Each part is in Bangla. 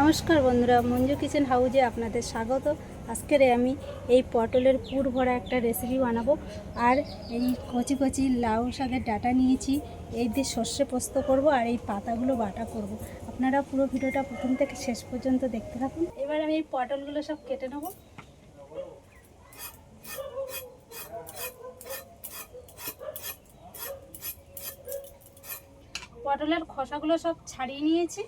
নমস্কার বন্ধুরা, মঞ্জু কিচেন হাউজে আপনাদের স্বাগত। আজকের আমি এই পটলের পুর ভরা একটা রেসিপি বানাবো। আর এই কচি কচি লাউ শাকের ডাটা নিয়েছি, এই দিয়ে সর্ষে পোস্ত করব আর এই পাতাগুলো বাটা করব। আপনারা পুরো ভিডিওটা প্রথম থেকে শেষ পর্যন্ত দেখতে থাকুন। এবার আমি এই পটলগুলো সব কেটে নেব। পটলের খোসাগুলো সব ছাড়িয়ে নিয়েছি।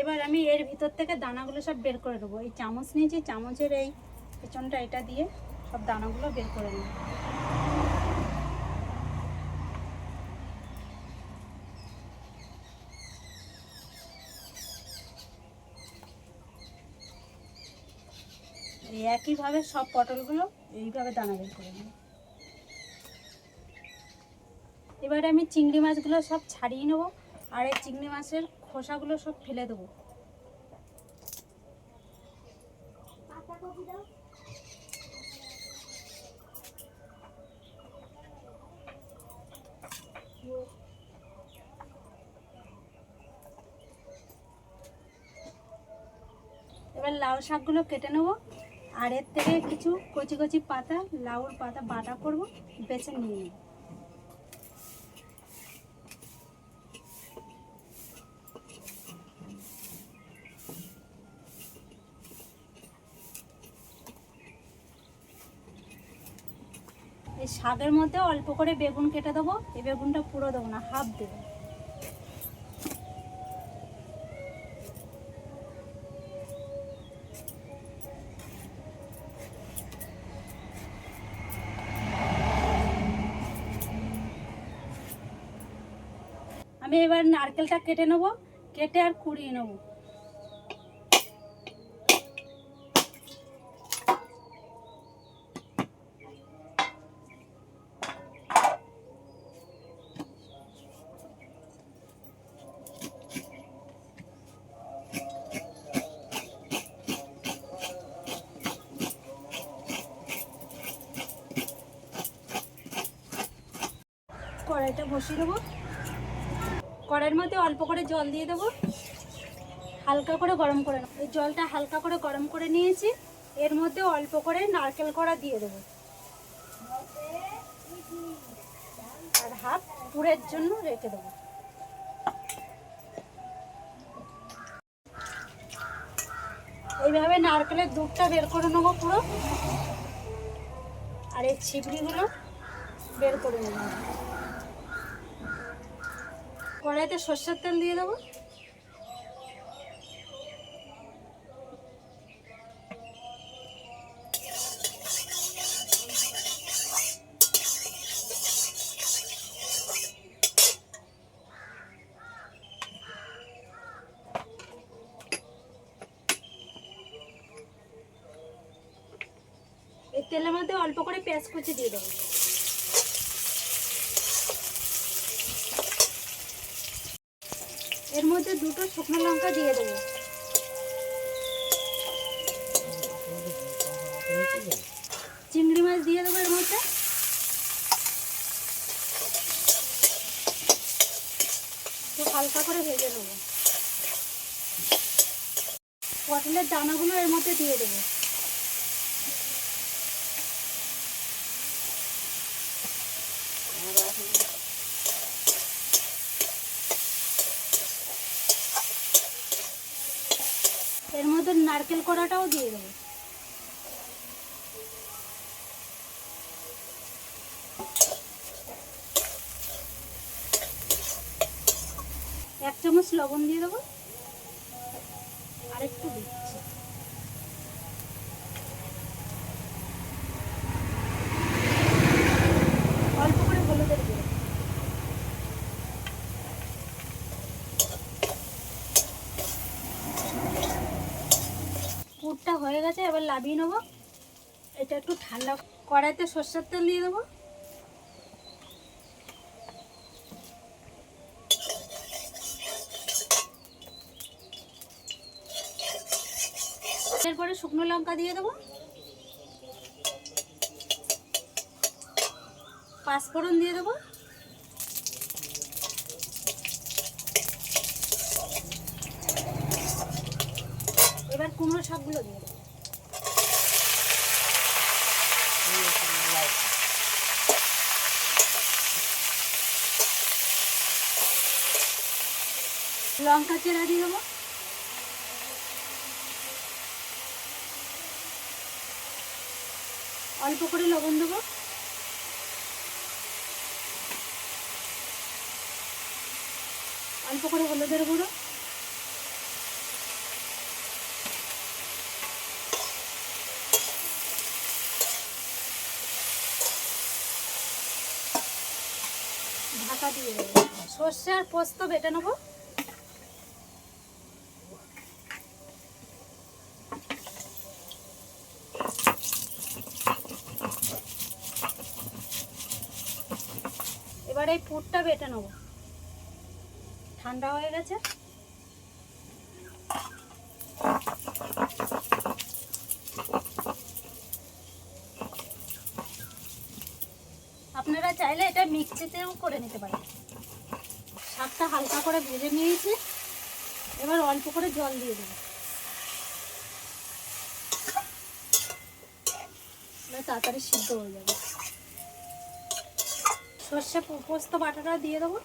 এবার আমি এর ভিতর থেকে দানাগুলো সব বের করে দেবো এই চামচ নিয়েছি, চামচের এই পেছনটা এটা দিয়ে সব দানাগুলো বের করে নেব। একইভাবে সব পটলগুলো এইভাবে দানা বের করে নেব। এবারে আমি চিংড়ি মাছগুলো সব ছাড়িয়ে নেব। আর এই চিংড়ি মাছের খোসাগুলো সব ফেলে দেবো। এবার লাউ শাকগুলো কেটে নেব। আর এর থেকে কিছু কচি কচি পাতা, লাউর পাতা বাটা করব, বেছে নিয়ে নেব। এই শাকের মধ্যে অল্প করে বেগুন কেটে দেবো। এই বেগুনটা পুরো দেবো না হাফ দেবো। আমি এবার নারকেলটা কেটে নেব, কেটে আর কুড়িয়ে নেব। কড়াইটা বসিয়ে দেবো। কড়াইয়ের মধ্যে অল্প করে জল দিয়ে দেবো। হালকা করে গরম করে নেব। এই জলটা হালকা করে গরম করে নিয়েছি। এর মধ্যে অল্প করে নারকেল কড়া দিয়ে দেবো। আর হাফ পুরের জন্য রেখে দেবো। এইভাবে নারকেলের দুধটা বের করে নেব পুরো। আর এই ছিপড়িগুলো বের করে নেব। কড়াইতে সর্ষের তেল দিয়ে দেবো। তেলের মধ্যে অল্প করে পেঁয়াজ কুচি দিয়ে দেবো। এর মধ্যে দুটো শুকনো লঙ্কা দিয়ে দেবো। চিংড়ি মাছ দিয়ে দেবো এর মধ্যে। হালকা করে ভেজে নেব। পটলের দানাগুলো এর মধ্যে দিয়ে দেবো এর মধ্যে নারকেল কড়াটাও দিয়ে দেবো। এক চামচ লবণ দিয়ে দেবো। আর একটু দিচ্ছি অল্প করে হলুদের গুঁড়ো পুরটা হয়ে গেছে, এবার লাভিয়ে নেব। এটা একটু ঠান্ডা কড়াইতে সর্ষের তেল দিয়ে দেবো। এরপরে শুকনো লঙ্কা দিয়ে দেবো। পাঁচফোড়ন দিয়ে দেবো। কুমড়ো শাকগুলো দিয়ে দেবো। লঙ্কা চেরা দিয়ে দেবো। অল্প করে লবণ দেবো। অল্প করে হলুদের গুঁড়ো। ঢাকা দিয়ে সর্ষে আর পোস্ত বেটে নেব। এবার এই পুরটা বেটে নেব। ঠান্ডা হয়ে গেছে আপনারা চাইলে এটা মিক্সিতেও করে নিতে পারি শাকটা হালকা করে ভেজে নিয়েছি। এবার অল্প করে জল দিয়ে দেবো। তাড়াতাড়ি সিদ্ধ হয়ে যাবে। সর্ষে পোস্ত বাটাটা দিয়ে দেবো।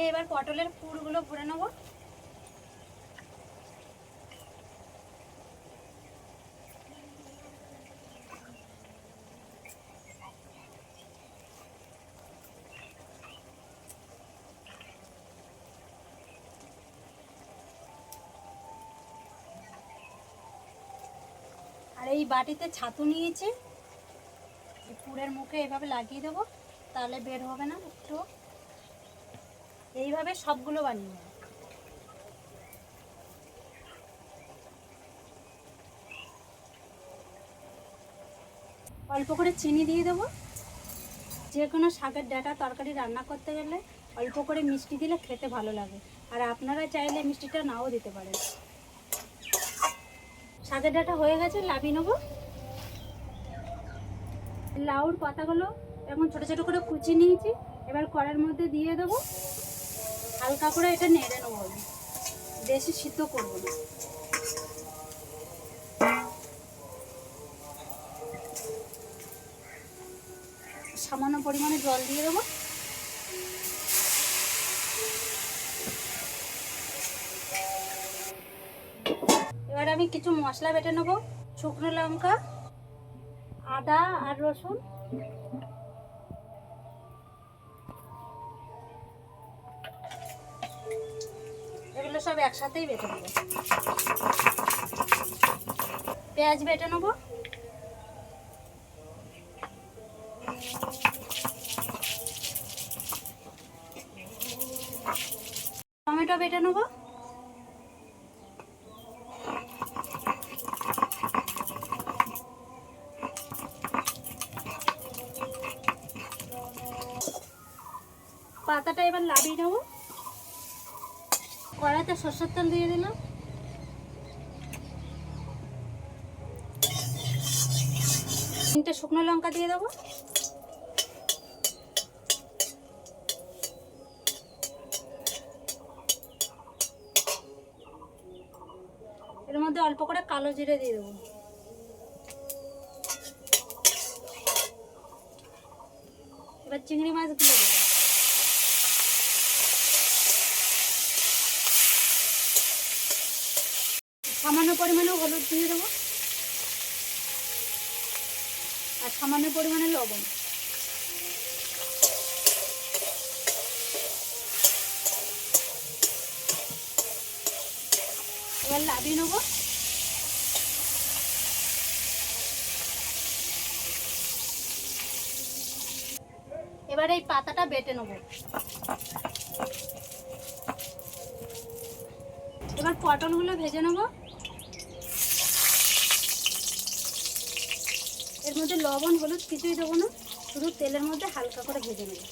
আমি এবার পটলের পুরগুলো ভরে নেব। আর এই বাটিতে ছাতু নিয়েছি। পুরের মুখে এভাবে লাগিয়ে দেবো, তাহলে বের হবে না একটু। এইভাবে সবগুলো বানিয়ে নেব। অল্প করে চিনি দিয়ে দেবো। যে কোনো শাকের ডাটা তরকারি রান্না করতে গেলে অল্প করে মিষ্টি দিলে খেতে ভালো লাগে। আর আপনারা চাইলে মিষ্টিটা নাও দিতে পারেন। শাকের ডাটা হয়ে গেছে লাভিয়ে নেব। লাউর পাতাগুলো এখন ছোট ছোট করে কুচি নিয়েছি। এবার কড়ার মধ্যে দিয়ে দেবো। হালকা করে এটা নেড়ে নেব। বেশি সিদ্ধ করব না। সামান্য পরিমাণে জল দিয়ে দেবো। এবার আমি কিছু মশলা বেটে নেব। শুকনো লঙ্কা, আদা আর রসুন। সব একসাথেই বেটে নেব। পেঁয়াজ বেটে নেব। টমেটো বেটে নেব। পাতাটা এবার লাভিয়ে নেব। কড়াইতে সর্ষের তেল দিয়ে দিলাম। তিনটে শুকনো লঙ্কা দিয়ে দেবো। এর মধ্যে অল্প করে কালো জিরে দিয়ে দেবো। এবার চিংড়ি মাছগুলো দেবো সামান্য পরিমাণে হলুদ দিয়ে দেবো। আর সামান্য পরিমাণে লবণ। এবার লাভিয়ে নেব। এবার এই পাতাটা বেটে নেব। এবার পটলগুলো ভেজে নেব। মধ্যে লবণ, হলুদ কিছুই দেবো না, শুধু তেলের মধ্যে হালকা করে ভেজে নেব।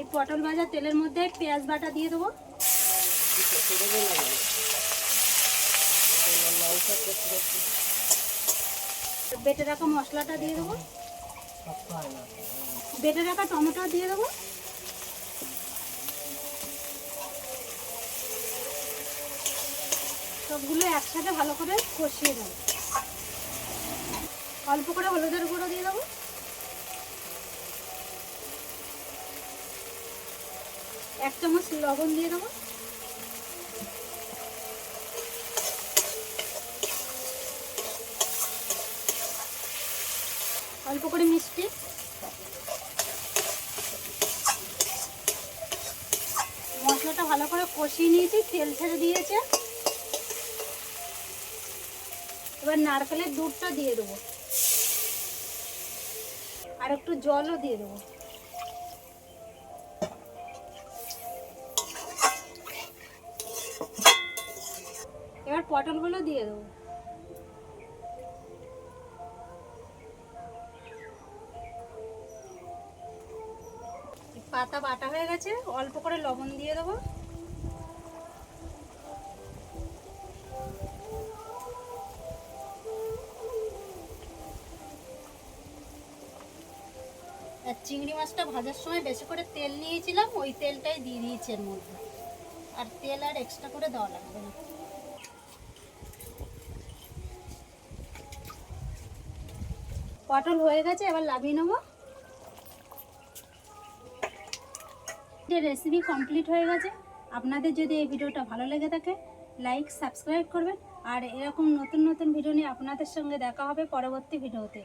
এই পটল ভাজা তেলের মধ্যে পেঁয়াজ বাটা দিয়ে দেবো। বেটে রাখা মশলাটা দিয়ে দেবো। বেটে রাখা টমেটো দিয়ে দেবো। সবগুলো একসাথে ভালো করে কষিয়ে দেবো অল্প করে হলুদের গুঁড়ো দিয়ে দেবো। এক চামচ লবণ দিয়ে দেবো। অল্প করে মিষ্টি। মশলাটা ভালো করে কষিয়ে নিয়েছি, তেল ছেড়ে দিয়েছে। এবার নারকেলের দুধটা দিয়ে দেবো। আর একটু জলও দিয়ে দেবো। এবার পটলগুলো দিয়ে দেবো। পাতা বাটা হয়ে গেছে, অল্প করে লবণ দিয়ে দেবো। মাছটা ভাজার সময় বেশি করে তেল নিয়েছিলাম, ওই তেলটাই দিয়ে দিয়েছি এর মধ্যে। আর তেল আর এক্সট্রা করে দেওয়া লাগবে না। পটল হয়ে গেছে, এবার লাভিয়ে নেব। রেসিপি কমপ্লিট হয়ে গেছে। আপনাদের যদি এই ভিডিওটা ভালো লেগে থাকে লাইক সাবস্ক্রাইব করবেন। আর এরকম নতুন নতুন ভিডিও নিয়ে আপনাদের সঙ্গে দেখা হবে পরবর্তী ভিডিওতে।